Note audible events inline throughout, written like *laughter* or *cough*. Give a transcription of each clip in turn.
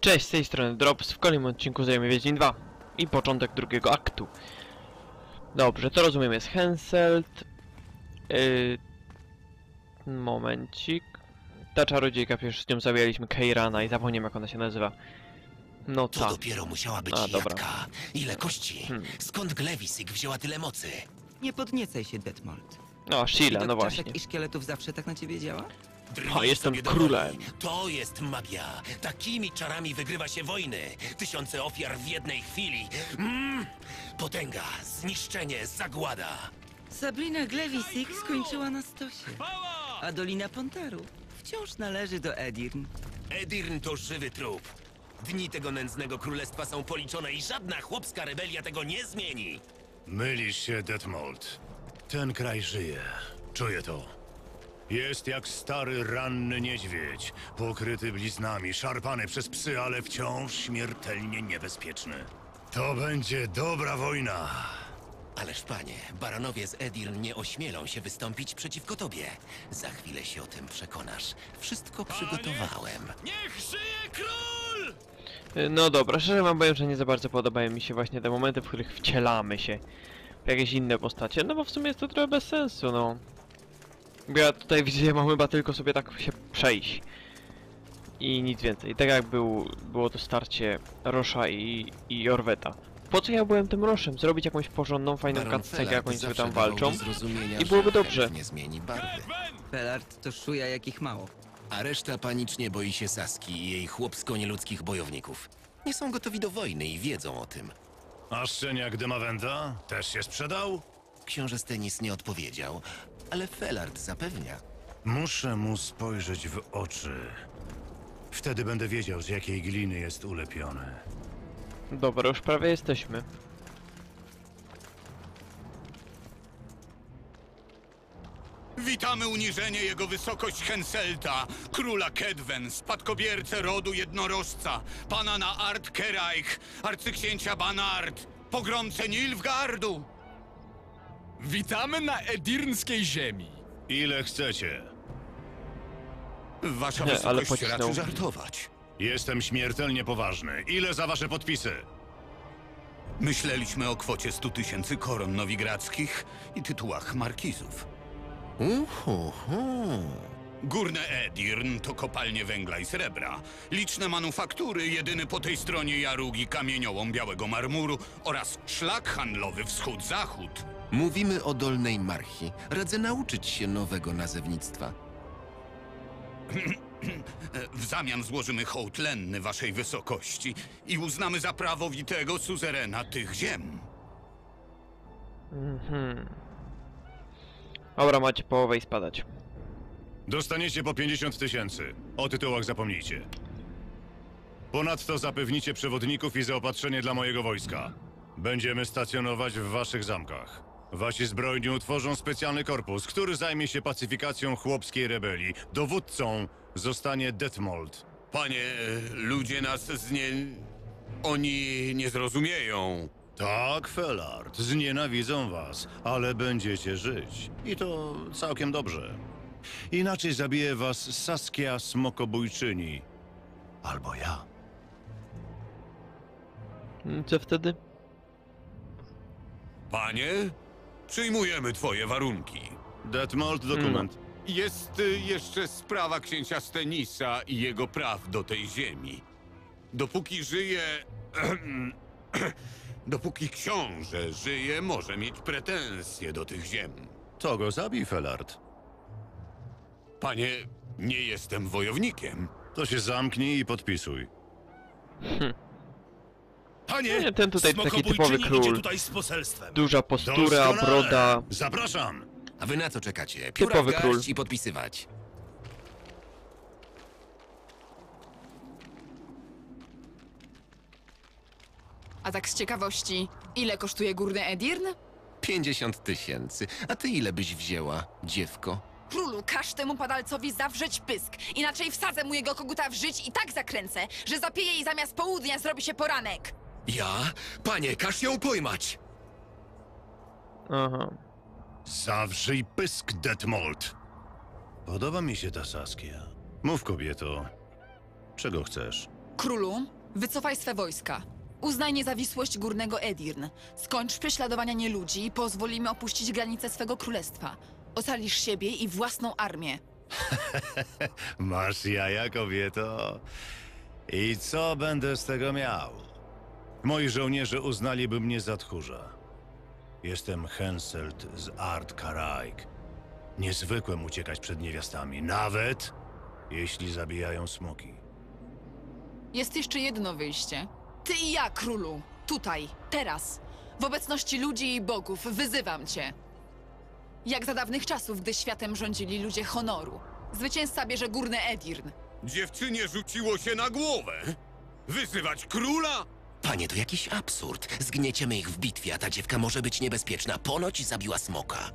Cześć, z tej strony Drops. W kolejnym odcinku zajmie Wiedźmin 2 i początek drugiego aktu. Dobrze, to rozumiem jest Henselt. Yy... Momencik. Ta czarodziejka, przecież z nią zabijaliśmy Keirana i zapomniałem jak ona się nazywa. No To ta. dopiero musiała być A, dobra. jadka. Ile kości? Hmm. Skąd Glewisik wzięła tyle mocy? Nie podniecaj się, Detmold. No, Sheila, Widok no właśnie. i szkieletów zawsze tak na ciebie działa? Drwij jestem sobie do królem. woli. To jest magia. Takimi czarami wygrywa się wojny. Tysiące ofiar w jednej chwili. Mm. Potęga, zniszczenie, zagłada. Sabrina Glewisik skończyła na stosie. A Dolina Pontaru wciąż należy do Edirn. Edirn to żywy trup. Dni tego nędznego królestwa są policzone i żadna chłopska rebelia tego nie zmieni. Mylisz się, Detmold. Ten kraj żyje. Czuję to. Jest jak stary, ranny niedźwiedź, pokryty bliznami, szarpany przez psy, ale wciąż śmiertelnie niebezpieczny. To będzie dobra wojna. Ależ panie, baronowie z Edirn nie ośmielą się wystąpić przeciwko tobie. Za chwilę się o tym przekonasz. Wszystko przygotowałem. Niech żyje król! Yy, No dobra, szczerze wam powiem, że nie za bardzo podobają mi się właśnie te momenty, w których wcielamy się w jakieś inne postacie. No bo w sumie jest to trochę bez sensu, no. Bo ja tutaj widzę, że mam chyba tylko sobie tak się przejść. I nic więcej. Tak jak był, było to starcie Rosza i, i Orweta. Po co ja byłem tym Roszem? Zrobić jakąś porządną, fajną cutscenkę, jak oni sobie tam walczą. i byłoby dobrze. Nie zmieni barwy. Felard to szuja jakich mało. A reszta panicznie boi się Saski i jej chłopsko-nieludzkich bojowników. Nie są gotowi do wojny i wiedzą o tym. A szczeniak Demawenda też się sprzedał? Książę Stenis nie odpowiedział, ale Felard zapewnia. Muszę mu spojrzeć w oczy. Wtedy będę wiedział, z jakiej gliny jest ulepiony. Dobra, już prawie jesteśmy. Witamy uniżenie jego wysokość Henselta, króla Kedwen, spadkobiercę rodu jednorożca, pana na Art Keraich, arcyksięcia Banart, pogromcę Nilfgardu. Witamy na edirnskiej ziemi. Ile chcecie? Wasza Nie, ale wysokość pocisnął. raczy żartować. Jestem śmiertelnie poważny. Ile za wasze podpisy? Myśleliśmy o kwocie 100 tysięcy koron nowigradzkich i tytułach markizów. Uhuhu. Górne Edirn to kopalnie węgla i srebra. Liczne manufaktury, jedyny po tej stronie jarugi kamieniołom białego marmuru oraz szlak handlowy wschód-zachód. Mówimy o Dolnej Marchi. Radzę nauczyć się nowego nazewnictwa. *clears throat* W zamian złożymy hołd lenny waszej wysokości i uznamy za prawowitego suzerena tych ziem. Mhm. Dobra, macie połowę i spadać. Dostaniecie po 50 tysięcy. O tytułach zapomnijcie. Ponadto zapewnicie przewodników i zaopatrzenie dla mojego wojska. Będziemy stacjonować w waszych zamkach. Wasi zbrojni utworzą specjalny korpus, który zajmie się pacyfikacją chłopskiej rebelii. Dowódcą zostanie Detmold. Panie, e, ludzie nas znie... Oni nie zrozumieją. Tak, Felard, znienawidzą was, ale będziecie żyć. I to całkiem dobrze. Inaczej zabije was Saskia Smokobójczyni. Albo ja. Co wtedy? Panie, przyjmujemy twoje warunki. Detmold dokument. Jest y, jeszcze sprawa księcia Stenisa i jego praw do tej ziemi. Dopóki żyje. *clears throat* Dopóki książę żyje, może mieć pretensje do tych ziem. To go zabij, Felard. Panie, nie jestem wojownikiem. To się zamknij i podpisuj. Panie, Nie, ten tutaj taki typowy król. tutaj z poselstwem. Duża postura, Doskonale. broda. Zapraszam. A wy na co czekacie? Pióra Typowy król. i podpisywać. A tak z ciekawości, ile kosztuje górny Edirn? 50 tysięcy. A ty ile byś wzięła, dziewko? Królu, każ temu padalcowi zawrzeć pysk, inaczej wsadzę mu jego koguta w żyć i tak zakręcę, że zapieje i zamiast południa zrobi się poranek. Ja? Panie, każ ją pojmać! Aha. Zawrzyj pysk, Detmold. Podoba mi się ta Saskia. Mów, kobieto. Czego chcesz? Królu, wycofaj swe wojska. Uznaj niezawisłość górnego Edirn. Skończ prześladowania nieludzi i pozwolimy opuścić granice swego królestwa. Ocalisz siebie i własną armię. *laughs* Masz jaja, kobieto. I co będę z tego miał? Moi żołnierze uznaliby mnie za tchórza. Jestem Henselt z Art Karaik. Niezwykłem uciekać przed niewiastami, nawet jeśli zabijają smoki. Jest jeszcze jedno wyjście. Ty i ja, królu. Tutaj, teraz. W obecności ludzi i bogów wyzywam cię. Jak za dawnych czasów, gdy światem rządzili ludzie honoru. Zwycięzca bierze górny Edirn. Dziewczynie rzuciło się na głowę. Wyzywać króla? Panie, to jakiś absurd. Zgnieciemy ich w bitwie, a ta dziewka może być niebezpieczna. Ponoć zabiła smoka.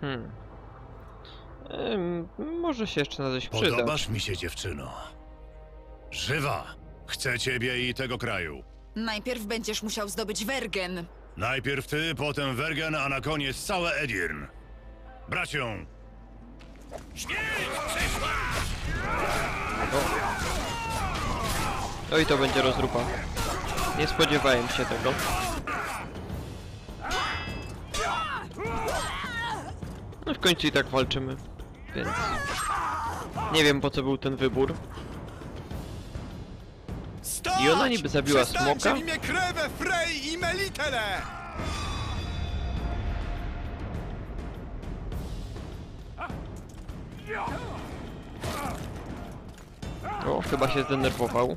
Hmm. Ym, może się jeszcze na coś przydać. Podobasz mi się, dziewczyno. Żywa! Chcę ciebie i tego kraju. Najpierw będziesz musiał zdobyć Wergen. Najpierw ty, potem Wergen, a na koniec całe Edirn. Brać ją! Oj, to będzie rozrupa. Nie spodziewałem się tego. No w końcu i tak walczymy, więc... Nie wiem po co był ten wybór. I ona niby zabiła smoka? w imię krewę, Frej i Melitele! O, chyba się zdenerwował.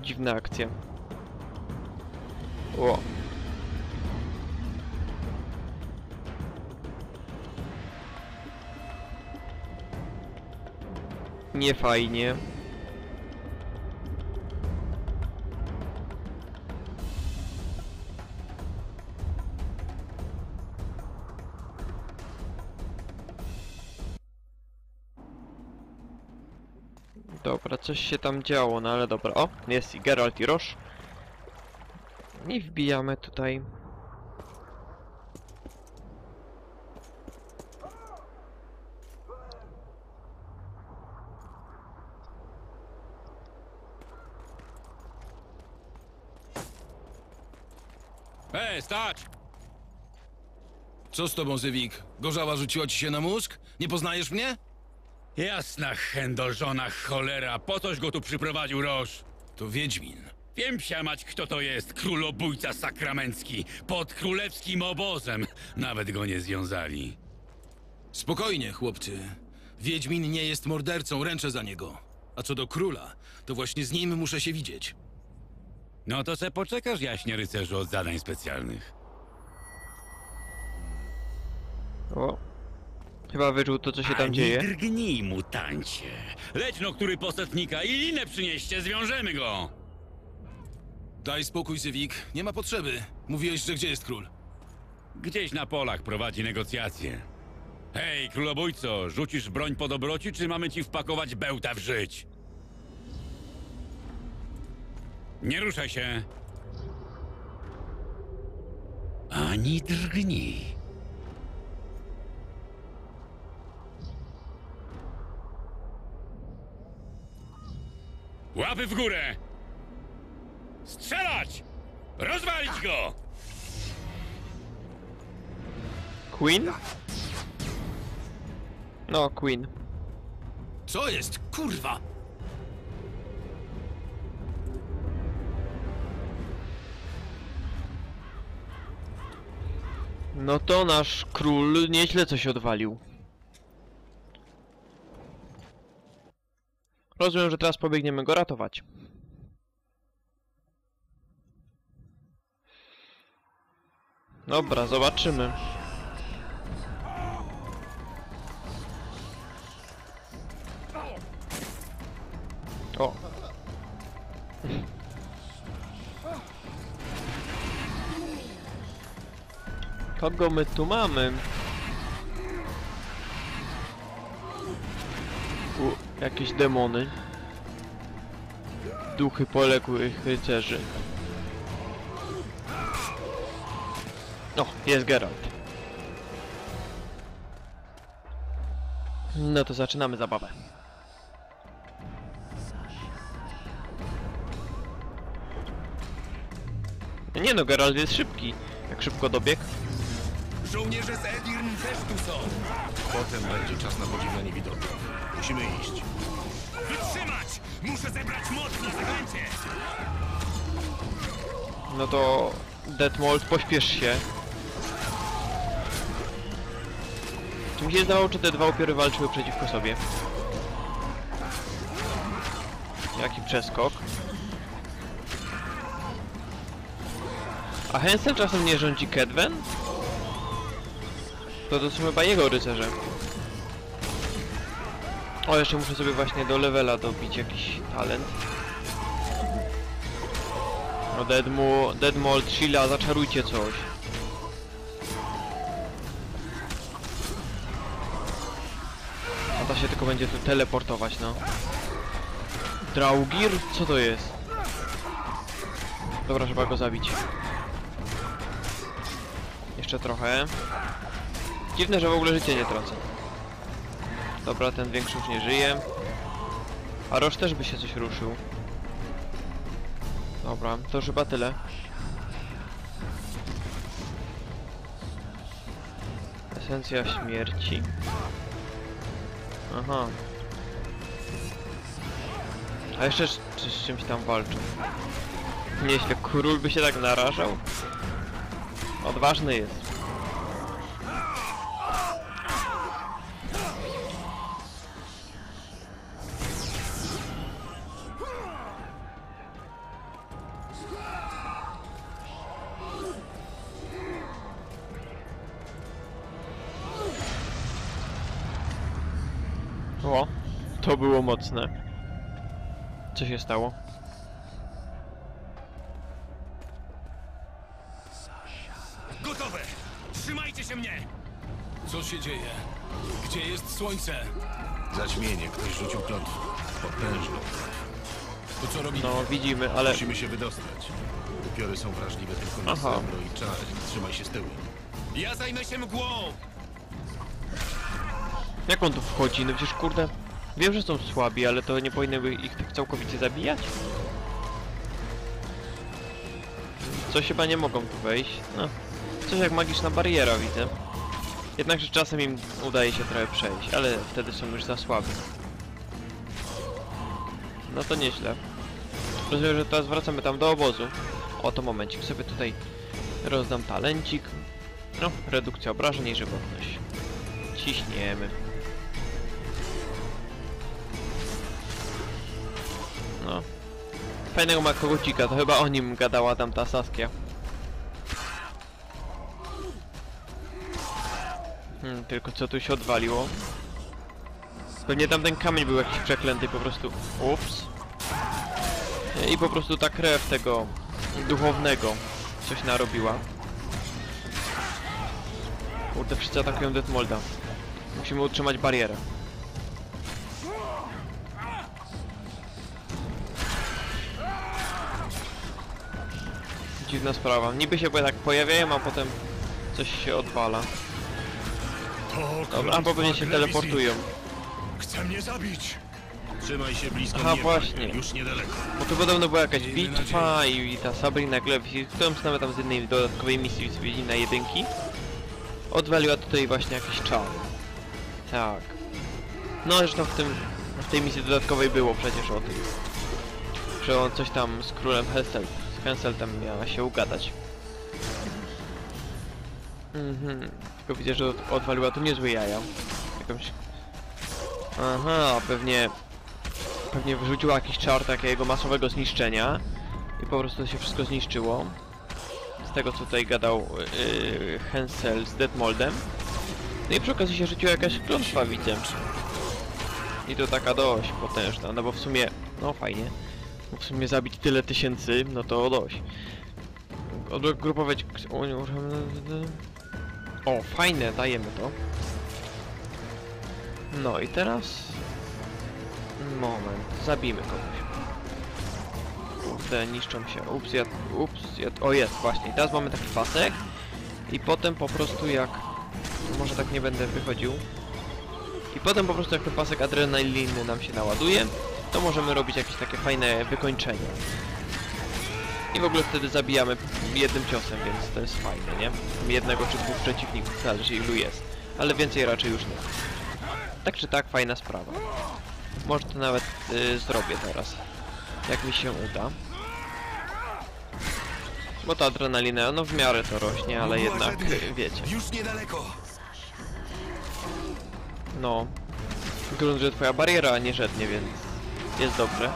Dziwna akcja. O. Nie fajnie. Dobra, coś się tam działo, no ale dobra. O, jest i Geralt i Roche. I wbijamy tutaj. Ej, stać! Co z tobą, Zywik? Gorzała rzuciła ci się na mózg? Nie poznajesz mnie? Jasna chędożona cholera, po coś go tu przyprowadził Roż. To Wiedźmin. Wiem mać kto to jest, królobójca sakramencki, pod królewskim obozem. Nawet go nie związali. Spokojnie, chłopcy. Wiedźmin nie jest mordercą, ręczę za niego. A co do króla, to właśnie z nim muszę się widzieć. No to se poczekasz, jaśnie rycerzu, od zadań specjalnych. O. Chyba wyczuł to, co się tam Ani dzieje. drgnij, mutancie. Leć no, który posetnika i linę przynieście, zwiążemy go. Daj spokój, Zywik. Nie ma potrzeby. Mówiłeś, że gdzie jest król? Gdzieś na polach prowadzi negocjacje. Hej, królobójco, rzucisz broń po dobroci, czy mamy ci wpakować bełta w żyć? Nie ruszaj się. Ani drgnij. Łapy w górę! Strzelać! Rozwalić go! Queen? No, Queen. Co jest? Kurwa! No to nasz król nieźle coś odwalił. Rozumiem, że teraz pobiegniemy go ratować. Dobra, zobaczymy. O. Kogo my tu mamy? Jakieś demony. duchy poległych rycerzy. O, jest Geralt. No to zaczynamy zabawę. Nie no, Geralt jest szybki. Jak szybko dobiegł. Żołnierze z Edirn też tu są. Potem będzie czas na podziwianie widoków. Musimy iść. Wytrzymać! Muszę zebrać moc na zakręcie! No to... Detmold, pośpiesz się. Czy mi się zdawało, czy te dwa upiory walczyły przeciwko sobie? Jaki przeskok. A Hensel czasem nie rządzi Kedwen? To to są chyba jego rycerze. O, jeszcze muszę sobie właśnie do levela dobić jakiś talent. No Deadmu, Deadmold, Sheila, zaczarujcie coś. A ta się tylko będzie tu teleportować, no. Draugir? Co to jest? Dobra, trzeba go zabić. Jeszcze trochę. Dziwne, że w ogóle życie nie tracę. Dobra, ten większy już nie żyje. A Roż też by się coś ruszył. Dobra, to już chyba tyle. Esencja śmierci. Aha. A jeszcze z, z czymś tam walczą. Nieźle, król by się tak narażał. Odważny jest. To było mocne. Co się stało? Gotowe! Trzymajcie się mnie! Co się dzieje? Gdzie jest słońce? Zaćmienie, ktoś rzucił klątwę. Potężną. To co robimy? No, widzimy, ale... Musimy się wydostać. Upiory są wrażliwe tylko na Aha. srebro i czar. Trzymaj się z tyłu. Ja zajmę się mgłą! Jak on tu wchodzi? No przecież kurde... Wiem, że są słabi, ale to nie powinny ich tak całkowicie zabijać? Coś chyba nie mogą tu wejść. No. Coś jak magiczna bariera widzę. Jednakże czasem im udaje się trochę przejść, ale wtedy są już za słabi. No to nieźle. Rozumiem, że teraz wracamy tam do obozu. Oto momencik, sobie tutaj rozdam talencik. No, redukcja obrażeń i żywotność. Ciśniemy. Fajnego ma kogucika, to chyba o nim gadała tam ta Saskia. Hmm, tylko co tu się odwaliło? Pewnie tamten kamień był jakiś przeklęty po prostu. Ups. I po prostu ta krew tego duchownego coś narobiła. Kurde, wszyscy atakują Detmolda. Musimy utrzymać barierę. Dziwna sprawa. Niby się tak pojawiają, a potem coś się odwala. Dobra, albo pewnie się teleportują. Chce mnie zabić. Trzymaj się blisko Aha, mnie, właśnie. Już niedaleko. Bo tu podobno była jakaś bitwa i, i ta Sabrina Glew, którą nawet tam z jednej dodatkowej misji z Wiedźmina jedynki odwaliła tutaj właśnie jakiś czar. Tak. No zresztą w tym, w tej misji dodatkowej było przecież o tym. Że on coś tam z królem Helsel, z Henseltem miała się ugadać. Mhm. Tylko widzę, że od- odwaliła tu niezłe jaja. Jakąś... Aha, pewnie pewnie wyrzuciła jakiś czar takiego masowego zniszczenia i po prostu się wszystko zniszczyło. Z tego co tutaj gadał yy, Hensel z Detmoldem. No i przy okazji się rzuciła jakaś klątwa widzę. I to taka dość potężna, no bo w sumie, no fajnie. W sumie zabić tyle tysięcy, no to dość. Odgrupować... O, fajne, dajemy to. No i teraz... Moment, zabijmy kogoś. kurde, niszczą się. Ups, ja, ups, ja, o jest, właśnie. Teraz mamy taki pasek. I potem po prostu jak... Może tak nie będę wychodził. I potem po prostu jak ten pasek adrenaliny nam się naładuje, to możemy robić jakieś takie fajne wykończenie. I w ogóle wtedy zabijamy jednym ciosem, więc to jest fajne, nie? Jednego czy dwóch przeciwników, zależy ilu jest. Ale więcej raczej już nie. Tak czy tak, fajna sprawa. Może to nawet y, zrobię teraz. Jak mi się uda. Bo ta adrenalina, no w miarę to rośnie, ale jednak, wiecie. Już niedaleko. No. Grunt, że twoja bariera nie żednie, więc jest dobrze.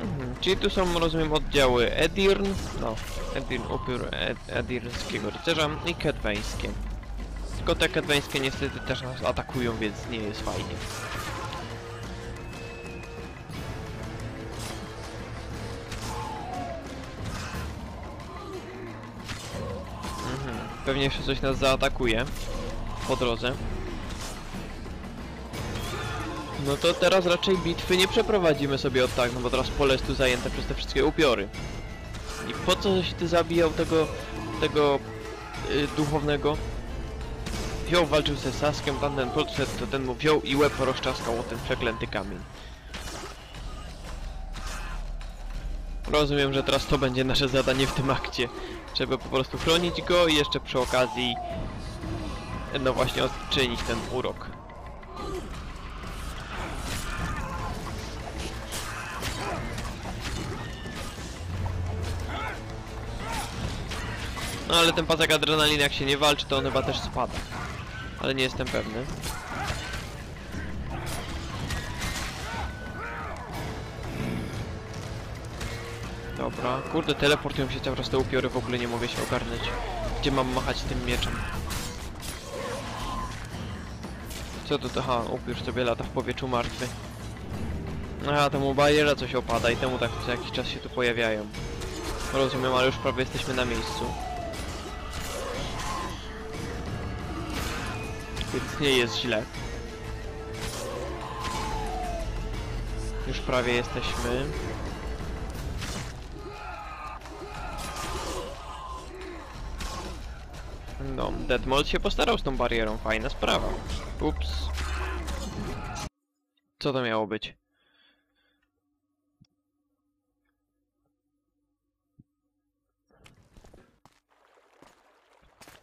Mhm. Czyli tu są, rozumiem, oddziały Edirn, no, Edirn, upiór Ed, Edirnskiego rycerza i Kedweńskie. Tylko te Kedweńskie niestety też nas atakują, więc nie jest fajnie. Mhm. Pewnie jeszcze coś nas zaatakuje po drodze. No to teraz raczej bitwy nie przeprowadzimy sobie od tak, no bo teraz pole jest tu zajęte przez te wszystkie upiory. I po co się ty zabijał tego, tego y, duchownego? Wziął, walczył ze Saskiem, tamten podszedł, to ten mu wziął i łeb rozczaskał o ten przeklęty kamień. Rozumiem, że teraz to będzie nasze zadanie w tym akcie. Trzeba po prostu chronić go i jeszcze przy okazji no właśnie odczynić ten urok. No ale ten pasek adrenaliny jak się nie walczy to on chyba też spada. Ale nie jestem pewny. Dobra, kurde teleportują się cały czas te upiory, w ogóle nie mogę się ogarnąć. Gdzie mam machać tym mieczem? Co to? Aha, upiór sobie lata w powietrzu martwy. Aha, temu bariera coś opada i temu tak co jakiś czas się tu pojawiają. Rozumiem, ale już prawie jesteśmy na miejscu. Więc nie jest źle. Już prawie jesteśmy. No, Deadmold się postarał z tą barierą, fajna sprawa. Ups. Co to miało być?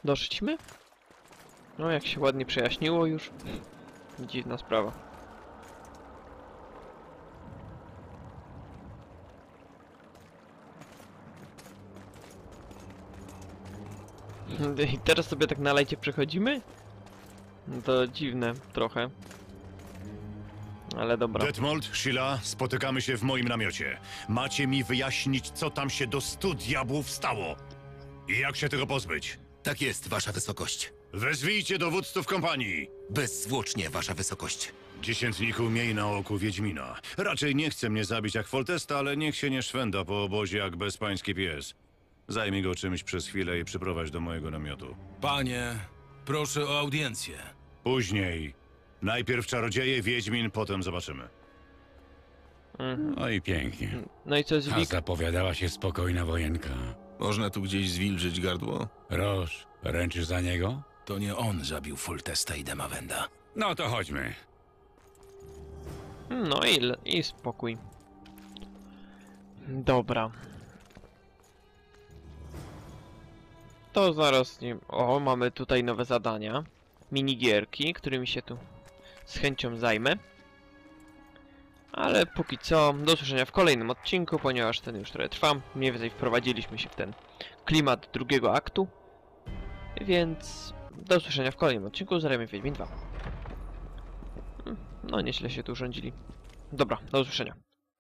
Doszliśmy? No, jak się ładnie przejaśniło już. Dziwna sprawa. *laughs* I teraz sobie tak na lejcie przechodzimy? No to dziwne trochę. Ale dobra. Detmold, Sheila, spotykamy się w moim namiocie. Macie mi wyjaśnić, co tam się do stu diabłów stało. I jak się tego pozbyć. Tak jest, wasza wysokość. Wezwijcie dowódców kompanii. Bezzwłocznie, wasza wysokość. Dziesiętniku, miej na oku Wiedźmina. Raczej nie chce mnie zabić jak Foltesta, ale niech się nie szwenda po obozie jak bezpański pies. Zajmij go czymś przez chwilę i przyprowadź do mojego namiotu. Panie, proszę o audiencję. Później. Najpierw czarodzieje, Wiedźmin, potem zobaczymy. Mhm. No i pięknie. No i co z A Wik? zapowiadała się spokojna wojenka. Można tu gdzieś zwilżyć gardło? Roż, ręczysz za niego? To nie on zabił Foltesta i Demawenda. No to chodźmy. No i, i spokój. Dobra. To zaraz nie... O, mamy tutaj nowe zadania. Minigierki, którymi się tu z chęcią zajmę. Ale póki co, do usłyszenia w kolejnym odcinku, ponieważ ten już trochę trwa. Mniej więcej wprowadziliśmy się w ten klimat drugiego aktu. Więc do usłyszenia w kolejnym odcinku z Remy Wiedźmin 2. No, nieźle się tu urządzili. Dobra, do usłyszenia.